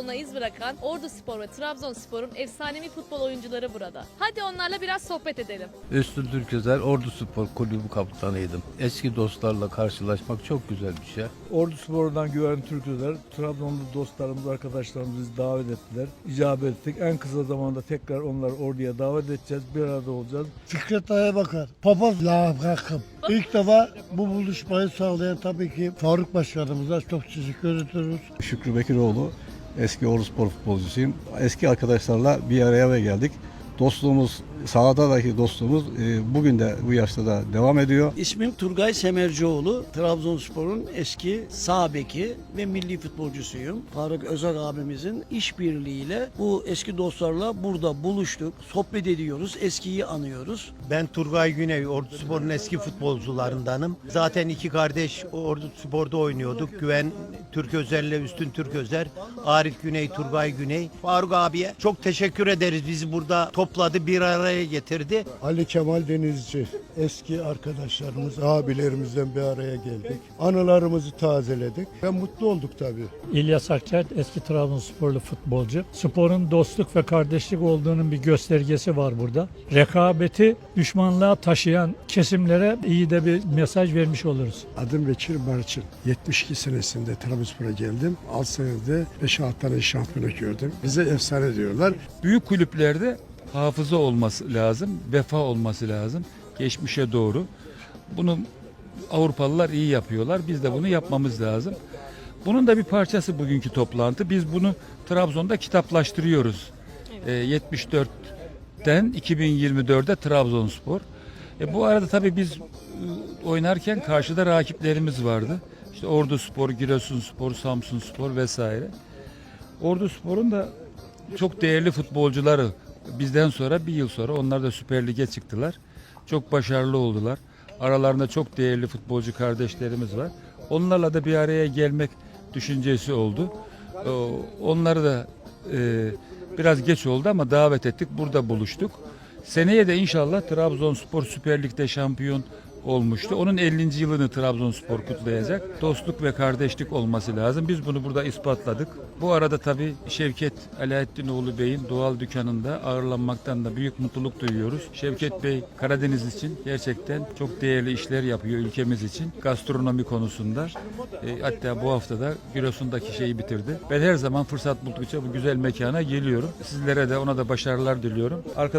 futboluna iz bırakan Ordu Spor ve Trabzonspor'un efsanevi futbol oyuncuları burada. Hadi onlarla biraz sohbet edelim. Üstün Türközer Ordu Spor Kulübü kaptanıydım. Eski dostlarla karşılaşmak çok güzel bir şey. Ordu Spor'dan Güven Türküler, Trabzonlu dostlarımız, arkadaşlarımız bizi davet ettiler. İcabet ettik. En kısa zamanda tekrar onları orduya davet edeceğiz. Bir arada olacağız. Fikret Ayabakar, papaz lakakım. İlk defa bu buluşmayı sağlayan tabii ki Faruk Başkanımıza çok teşekkür ediyoruz. Şükrü Bekiroğlu. Eski Ordu Spor futbolcusuyum. Eski arkadaşlarla bir araya geldik. Dostluğumuz, sahadaki dostluğumuz e, bugün de bu yaşta da devam ediyor. İsmim Turgay Semercioğlu. Trabzonspor'un eski sağ beki ve milli futbolcusuyum. Faruk Özak abimizin işbirliğiyle bu eski dostlarla burada buluştuk. Sohbet ediyoruz, eskiyi anıyoruz. Ben Turgay Güney, Ordu Spor'un eski futbolcularındanım. Zaten iki kardeş Ordu Spor'da oynuyorduk. Güven Türk Özer'le Üstün Türk Özer, Arif Güney, Turgay Güney. Faruk abiye çok teşekkür ederiz. Bizi burada topladı, bir araya getirdi. Ali Kemal Denizci, eski arkadaşlarımız, abilerimizden bir araya geldik. Anılarımızı tazeledik ve mutlu olduk tabii. İlyas Akçert eski Trabzonsporlu futbolcu. Sporun dostluk ve kardeşlik olduğunun bir göstergesi var burada. Rekabeti düşmanlığa taşıyan kesimlere iyi de bir mesaj vermiş oluruz. Adım Bekir Barçın. 72 senesinde Trabzonspor'a geldim. 6 senede 5-6 tane şampiyonluk gördüm. Bize efsane diyorlar. büyük kulüplerde hafıza olması lazım, vefa olması lazım geçmişe doğru. Bunu Avrupalılar iyi yapıyorlar. Biz de bunu yapmamız lazım. Bunun da bir parçası bugünkü toplantı. Biz bunu Trabzon'da kitaplaştırıyoruz. Ee, 74'ten 2024'de Trabzonspor. E, bu arada tabii biz e, oynarken karşıda rakiplerimiz vardı. İşte Ordu Spor, Giresun Spor, Samsun Spor vesaire. Ordu Spor'un da çok değerli futbolcuları bizden sonra bir yıl sonra onlar da Süper Lig'e çıktılar. Çok başarılı oldular. Aralarında çok değerli futbolcu kardeşlerimiz var. Onlarla da bir araya gelmek düşüncesi oldu. Ee, Onları da e, biraz geç oldu ama davet ettik. Burada buluştuk. Seneye de inşallah Trabzonspor Süper Lig'de şampiyon olmuştu. Onun 50. yılını Trabzonspor kutlayacak. Dostluk ve kardeşlik olması lazım. Biz bunu burada ispatladık. Bu arada tabii Şevket Alaaddinoğlu Bey'in doğal dükkanında ağırlanmaktan da büyük mutluluk duyuyoruz. Şevket Bey Karadeniz için gerçekten çok değerli işler yapıyor ülkemiz için. Gastronomi konusunda. E, hatta bu hafta da Giresun'daki şeyi bitirdi. Ben her zaman fırsat buldukça bu güzel mekana geliyorum. Sizlere de ona da başarılar diliyorum. Arkadaşlar